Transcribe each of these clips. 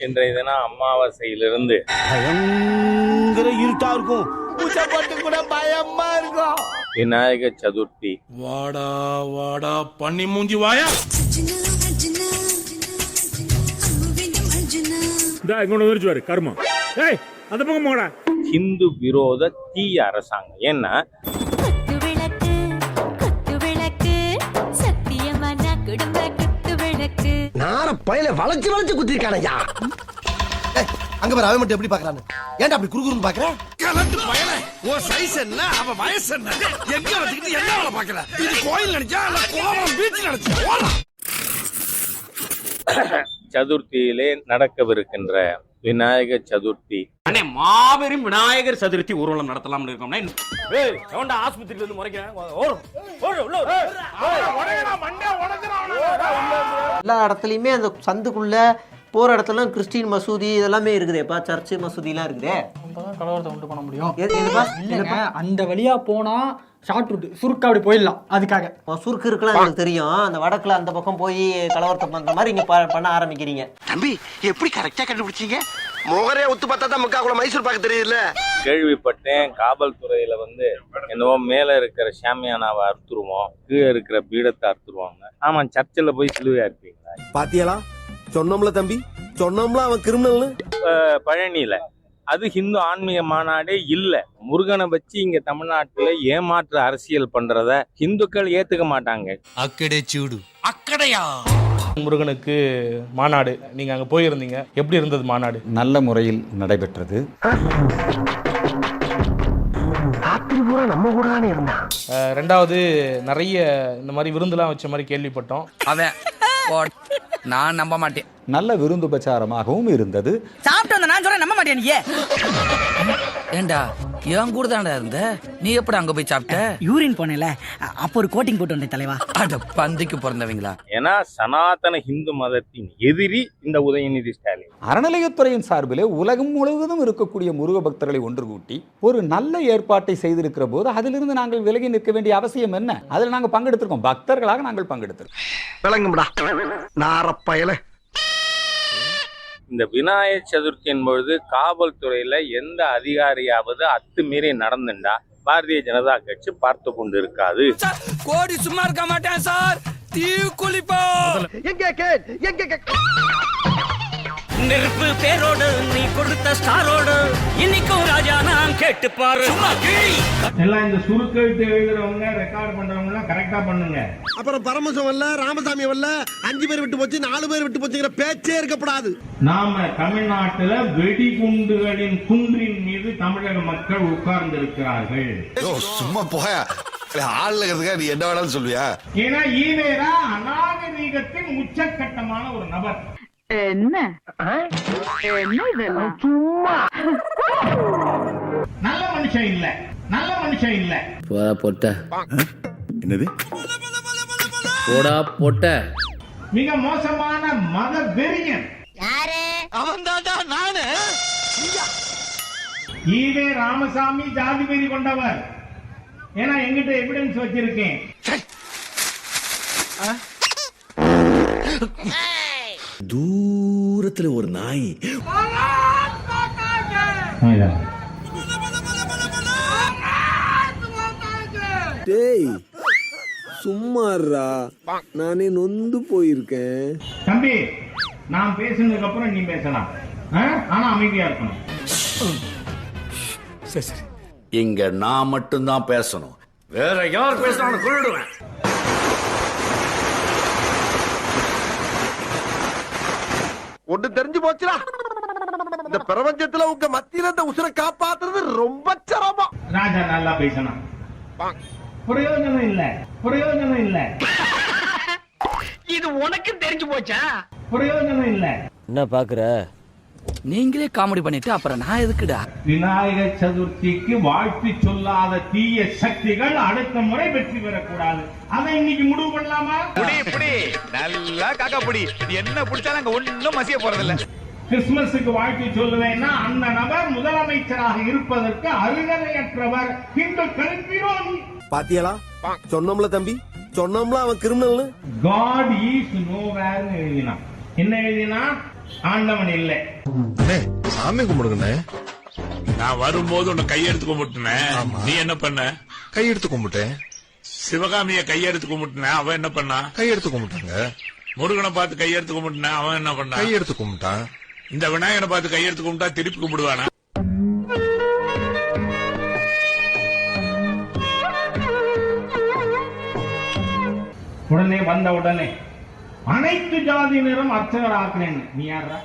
இன்றைய தினம் அமாவாசையிலிருந்து. பயங்கர இருட்டா இருக்கும் பூஜைப்பட்டு கூட பயமா இருக்கும் விநாயக சதுர்த்தி. வாடா வாடா பண்ணி மூஞ்சி வாயா. இந்தா இங்கொண்டு வந்துருச்சுவாரு கர்மம். ஏய் அந்த பக்கம் போடா ஹிந்து விரோத தீய அரசாங்கம். ஏன்னா நார பயல வளைச்சு வளைச்சு குத்திருக்கானயா அங்க பாரு அவன் மட்டும் எப்படி பாக்குறான்னு. ஏன்டா அப்படி குறுகுறுன்னு பாக்குற? கலந்து பயல உன் சைஸ் என்ன? அவ வயசு என்ன? எங்க வச்சுக்கிட்டு என்ன வேலை பாக்குற இது கோயில் நினைச்சா இல்ல கோவம் பீச் நினைச்சா? சதுர்த்தியிலே நடக்கவிருக்கின்ற விநாயக சதுர்த்தி. அண்ணே மாபெரும் விநாயகர் சதுர்த்தி ஊர்வலம் நடத்தலாம்னு இருக்கோம்னா ஏய் எவன்டா ஆஸ்பத்திரியில இருந்து முறைக்கிறேன். ஓடு. ஓடு உள்ள எல்லா இடத்துலையுமே அந்த சந்துக்குள்ள போற இடத்துல கிறிஸ்டின் மசூதி இதெல்லாமே இருக்குதேப்பா சர்ச்சு மசூதிலாம் இருக்குதே. அப்பதான் கலவரத்தை உண்டு பண்ண முடியும். அந்த வழியா போனா ஷார்ட் ரூட் சுருக்கா அப்படி போயிடலாம் அதுக்காக. சுருக்கு இருக்கலாம் எனக்கு தெரியும். அந்த வடக்குல அந்த பக்கம் போய் கலவரத்தை பண்ற மாதிரி இங்க ப- பண்ண ஆரம்பிக்கிறீங்க. தம்பி எப்படி கரெக்டா கண்டுபிடிச்சீங்க? முகரே ஒத்து பார்த்தா தான் முக்கா கூட மைசூர் பாக்க தெரியுதுல்ல? கேள்விப்பட்டேன் காவல்துறையில வந்து என்னவோ மேல இருக்கிற சாமியானாவை அறுத்துருவோம் கீழே இருக்கிற பீடத்தை அறுத்துருவாங்க. ஆமா சர்ச்சில் போய் சிலுவையா இருப்பீங்களா பாத்தியலா சொன்னோம்ல தம்பி சொன்னோம்ல அவன் கிரிமினல்னு? அஹ் பழனியில. அது ஹிந்து ஆன்மீக மாநாடே இல்ல. முருகனை வச்சு இங்க தமிழ்நாட்டுல ஏமாற்று அரசியல் பண்றத ஹிந்துக்கள் ஏத்துக்க மாட்டாங்க. அக்கடையா? முருகனுக்கு மாநாடு. நீங்க அங்க போயிருந்தீங்க. எப்படி இருந்தது மாநாடு? நல்ல முறையில் நடைபெற்றது. ரெண்டாவது நிறைய இந்த மாதிரி விருந்துலாம் வச்ச மாதிரி கேள்விப்பட்டோம். அவன் நான் நம்ப மாட்டேன். நல்ல விருந்துபச்சாரமாகவும் இருந்தது. சாப்பிட்டு வந்த நான் சொல்றேன் நம்ப மாட்டேன் நீ ஏண்டா என் கூட தான்டா இருந்த? நீ எப்படி அங்க போய் சாப்பிட்ட? யூரின் போனேல. அப்போ ஒரு கோட்டிங் போட்டு வந்தேன் தலைவா. அட பந்திக்கு பிறந்தவங்களா? ஏன்னா சனாதன ஹிந்து மதத்தின் எதிரி இந்த உதயநிதி ஸ்டாலின். அறநிலையத்துறையின் சார்பிலே உலகம் முழுவதும் இருக்கக்கூடிய முருக பக்தர்களை ஒன்று கூட்டி ஒரு நல்ல ஏற்பாட்டை செய்திருக்கிற போது அதிலிருந்து நாங்கள் விலகி நிற்க வேண்டிய அவசியம் என்ன? அதில் நாங்கள் பங்கெடுத்திருக்கோம். பக்தர்களாக நாங்கள் பங்கெடுத்திருக்கோம். விளங்கும்டா. நார பயல இந்த விநாயகர் சதுர்த்தி என்பொழுது காவல்துறையில எந்த அதிகாரியாவது அத்துமீறி நடந்துண்டா? பாரதிய ஜனதா கட்சி பார்த்து கொண்டு இருக்காது கோடி சும்மா இருக்க மாட்டேன் சார். தீ குளிப்போ. நெருப்பு பேரோடு நீ கொடுத்த ஸ்டாரோடு. இன்னைக்கும் ராஜா நான் கேட்டு பாரு எல்லாம் இந்த சுருக்கெழுத்து எழுதுறவங்க ரெக்கார்ட் பண்றவங்க எல்லாம் கரெக்டா பண்ணுங்க. அப்புறம் பரமசம் வரல ராமசாமி வரல அஞ்சு பேர் விட்டு போச்சு நாலு பேர் விட்டு போச்சுங்கிற பேச்சே இருக்கப்படாது. நாம தமிழ்நாட்டுல வெடிகுண்டுகளின் குன்றின் மீது தமிழக மக்கள் உட்கார்ந்து இருக்கிறார்கள் சும்மா போயா. ஆள்ல நீ என்ன வேணாலும் சொல்லுவியா? ஏன்னா ஈவேரா அநாகரீகத்தின் உச்சக்கட்டமான ஒரு நபர். என்ன? என்ன இதெல்லாம் சும்மா. நல்ல மனுஷன் இல்ல. நல்ல மனுஷன் இல்ல. போடா பொட்ட. என்னது? போடா பொட்ட. மிக மோசமான மத வெறியன். அவன் தாண்டா நானு. ஈவே ராமசாமி ஜாதி வெறி கொண்டவர். ஏன்னா எங்கிட்ட எவிடன்ஸ் வச்சிருக்கேன். தூரத்துல ஒரு நாய். டேய் சும்மாறா நானே நொந்து போயிருக்கேன். தம்பி நான் பேசுனதுக்கு அப்புறம் நீ பேசலாம்? ஆனா அமைதியா இருக்கணும். இங்க நான் மட்டும்தான் பேசணும். வேற யார் பேசினாலும் கொள்ளிடுவேன் ஒண்ணு தெரிஞ்சு போச்சுடா. இந்த பிரபஞ்சத்துல உங்க மத்தியில இந்த உசுரை காப்பாத்துறது ரொம்ப சிரமம். ராஜா நல்லா பேசணும். பிரயோஜனம் இல்ல. பிரயோஜனம் இல்ல. இது உனக்கு தெரிஞ்சு போச்சா? பிரயோஜனம் இல்ல. என்ன பாக்குற? நீங்களே காமெடி பண்ணிட்டு அப்புறம் நான் எதுக்குடா? விநாயகர் சதுர்த்திக்கு வாழ்த்து சொல்லாத தீய சக்திகள் அடுத்த முறை வெற்றி பெறக்கூடாது. அதை இன்னைக்கு முடிவு பண்ணலாமா? நல்லா காக்கா புடி. என்ன பிடிச்சாலும் அங்க ஒண்ணும் மசிய போறதில்ல. கிறிஸ்துமஸுக்கு வாழ்த்து சொல்லுவேன்னா அந்த நபர் முதலமைச்சராக இருப்பதற்கு அருகதையற்றவர். இந்துக்களின் விரோதி பாத்தியலா சொன்னோம்ல தம்பி? சொன்னோம்ல அவன் கிரிமினல்னு காட் ஈஸ் நோவேர்னு எழுதினான். என்ன எழுதினா? ஆண்டவன் இல்லை. சாமி கும்பிடுங்கண்ணே. நான் வரும்போது உன்னை கையெடுத்து கும்பிட்டுனேன். நீ என்ன பண்ண? கையெடுத்து கும்பிட்டேன். சிவகாமிய கையெடுத்து கும்பிட்டுனேன். அவன் என்ன பண்ணா? கையெடுத்து கும்பிட்டாங்க. முருகனை பார்த்து கையெடுத்து கும்பிட்டுனேன். அவன் என்ன பண்ணா? கையெடுத்து கும்பிட்டான். இந்த விநாயகனை பார்த்து கையெடுத்து கும்பிட்டா திருப்பி கும்பிடுவானா? உடனே வந்த உடனே அனைத்து ஜாதியினரும் அர்ச்சகர் ஆக்குறேன் நீ யாரா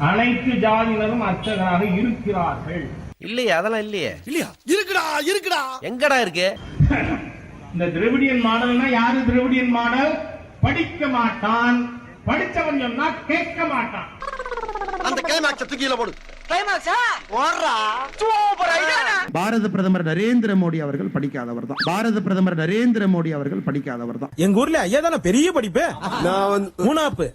அனைத்து ஜாதியினரும் அர்ச்சகராக இருக்கிறார்கள். இல்லையே அதெல்லாம் இல்லையே. இல்லையா? இருக்குடா இருக்குடா. எங்கடா இருக்கு? இந்த திராவிடியன் மாடல்னா யாரு திராவிடியன் மாடல்? படிக்க மாட்டான். படிச்சவன் சொன்னா கேட்க மாட்டான். அந்த கிளைமாக்ஸ் தூக்கியில போடு. பாரத பிரதமர் நரேந்திர மோடி அவர்கள் படிக்காதவர் தான். பாரத பிரதமர் நரேந்திர மோடி அவர்கள் படிக்காதவர் தான். எங்க ஊர்ல ஐயா தானே பெரிய படிப்பு? மூணாப்பு.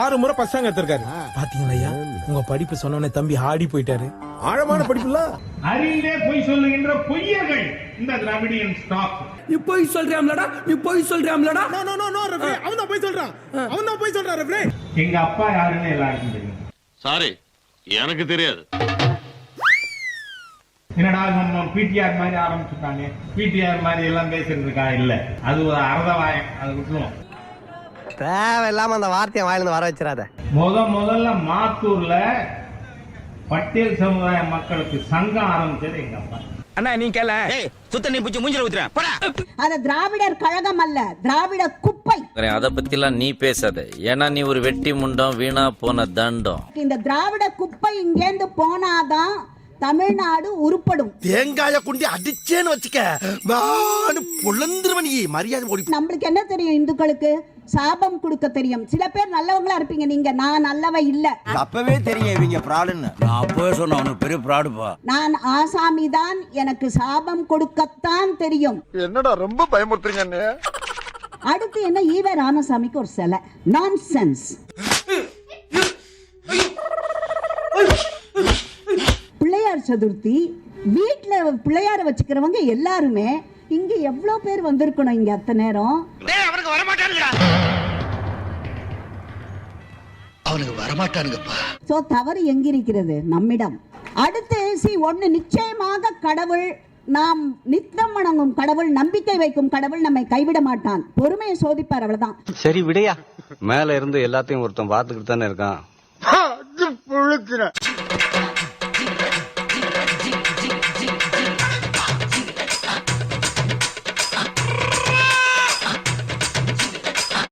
ஆறு முறை பசங்க எடுத்திருக்காரு. பாத்தீங்களா ஐயா? உங்க படிப்பு சொன்னோன்னே தம்பி ஆடி போயிட்டாரு. ஆழமான படிப்புல? அறிந்தே பொய் சொல்லுகின்ற பொய்யர்கள் இந்த திராவிடியன் ஸ்டாக் நீ போய் சொல்றியாம்லடா நீ போய் சொல்றியாம்லடா நோ நோ நோ நோ ரஃபே அவன் தான் போய் சொல்றான். அவன் தான் போய் சொல்றான் ரஃபே எங்க அப்பா யாருன்னு எல்லாருக்கும் தெரியும். சாரி எனக்கு தெரியாது. என்னடா நம்ம பிடிஆர் மாதிரி ஆரம்பிச்சுட்டாங்க பிடிஆர் மாதிரி எல்லாம் பேசிட்டு இருக்கா இல்ல. அது ஒரு அறதவாயம் அது விட்டுருவோம் தேவையில்லாம அந்த வார்த்தையை வாயிலிருந்து வர வச்சிடாத. முத முதல்ல மாத்தூர்ல பட்டேல் சமுதாய மக்களுக்கு சங்கம் ஆரம்பிச்சது எங்க அப்பா. அண்ணா நீ கேள. சுத்த நீ பிடிச்சி மூஞ்சில ஊத்துறேன். போடா. அது திராவிடர் கழகம் அல்ல திராவிட குப்பை. அத பத்திலாம் நீ பேசாத. ஏன்னா நீ ஒரு வெட்டி முண்டம் வீணா போன தண்டம். இந்த திராவிட குப்பை இங்கேந்து போனாதான் தமிழ்நாடு உருப்படும். தேங்காய குண்டி அடிச்சேன்னு வச்சுக்க. வான்னு பொழந்துருவன் மரியாதை ஓடி நம்மளுக்கு என்ன தெரியும் இந்துக்களுக்கு? சாபம் கொடுக்க தெரியும். சில பேர் நல்லவங்களா இருப்பீங்க. நீங்க நான் நல்லவ இல்ல. அப்பவே தெரியும் இவங்க ப்ராடுன்னு நான் அப்பவே சொன்ன பெரிய ப்ராடுப்பா நான் ஆசாமி தான் எனக்கு சாபம் கொடுக்கத்தான் தெரியும். என்னடா ரொம்ப பயமுறுத்துறீங்க அடுத்து என்ன ஈவ ராமசாமிக்கு ஒரு சிலை. நான்சென்ஸ் பிள்ளையார் சதுர்த்தி வீட்ல பிள்ளையார வச்சுக்கிறவங்க எல்லாருமே இங்க எவ்வளவு பேர் வந்திருக்கணும் இங்க அத்தனை நேரம்? வரமாட்டானுங்கடா. அவனுக்கு வரமாட்டானுங்கப்பா. சோ தவறு எங்கிருக்கிறது? நம்மிடம். அடுத்து சி ஒண்ணு நிச்சயமாக கடவுள் நாம் நித்தம் வணங்கும் கடவுள் நம்பிக்கை வைக்கும் கடவுள் நம்மை கைவிட மாட்டான். பொறுமையை சோதிப்பார் அவ்வளவுதான். சரி விடையா? மேல இருந்து எல்லாத்தையும் ஒருத்தன் பாத்துக்கிட்டு தானே இருக்கான்